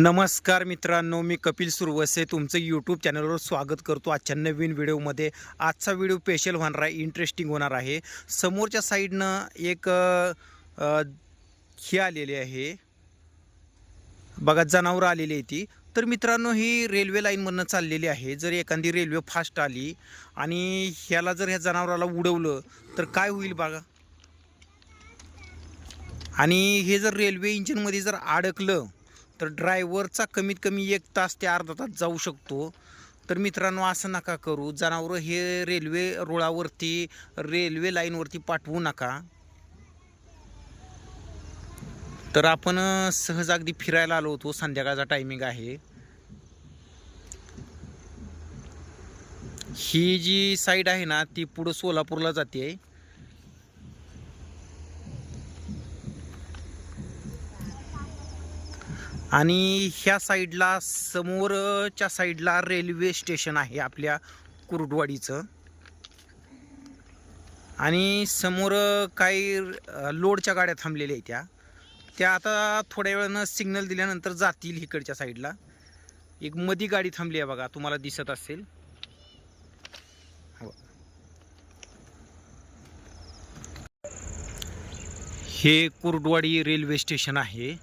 नमस्कार मित्रांनो मी कपिल सुरवसे तुमचं यूट्यूब चॅनलवर स्वागत करतो. आजच्या नवीन व्हिडिओमध्ये आजचा व्हिडिओ स्पेशल होणार आहे इंटरेस्टिंग होणार आहे. समोरच्या साईडनं एक हे आलेली आहे. बघा जनावरं आलेली आहे ती. तर मित्रांनो ही रेल्वे लाईनमधनं चाललेली आहे. जर एखादी रेल्वे फास्ट आली आणि ह्याला जर ह्या जनावराला उडवलं तर काय होईल बघा? आणि हे जर रेल्वे इंजिनमध्ये जर अडकलं तर ड्रायव्हरचा कमीत कमी एक तास ते अर्धा तास जाऊ शकतो. तर मित्रांनो असं नका करू. जनावरं हे रेल्वे रुळावरती रेल्वे लाईनवरती पाठवू नका. तर आपण सहज अगदी फिरायला आलो होतो. संध्याकाळचा टायमिंग आहे. ही जी साईड आहे ना ती पुढं सोलापूरला जाते आणि ह्या साईडला समोरच्या साईडला रेल्वे स्टेशन आहे आपल्या कुर्डवाडीचं. आणि समोर काही लोडच्या गाड्या थांबलेल्या आहेत त्या. त्या आता थोड्या वेळानं सिग्नल दिल्यानंतर जातील इकडच्या साईडला. एक मधी गाडी थांबली आहे बघा तुम्हाला दिसत असेल. हो. हे कुर्डवाडी रेल्वे स्टेशन आहे.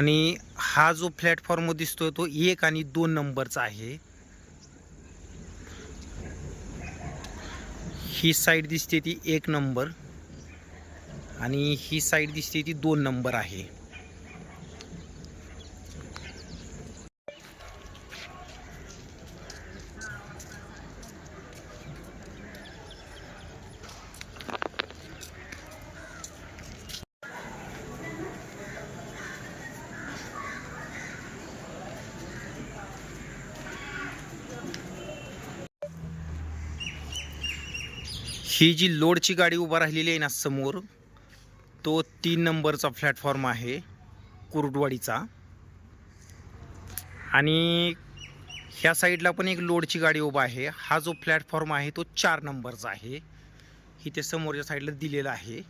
आणि हा जो प्लॅटफॉर्म दिसतोय तो एक आणि दोन नंबरचा आहे. ही साईड दिसते ती एक नंबर आणि ही साईड दिसते ती दोन नंबर आहे. ही जी लोडची गाडी उभा राहिलेली आहे ना समोर तो तीन नंबरचा प्लॅटफॉर्म आहे कुर्डवाडीचा. आणि ह्या साईडला पण एक लोडची गाडी उभा आहे. हा जो प्लॅटफॉर्म आहे तो चार नंबरचा आहे. इथे समोरच्या साईडला दिलेला आहे.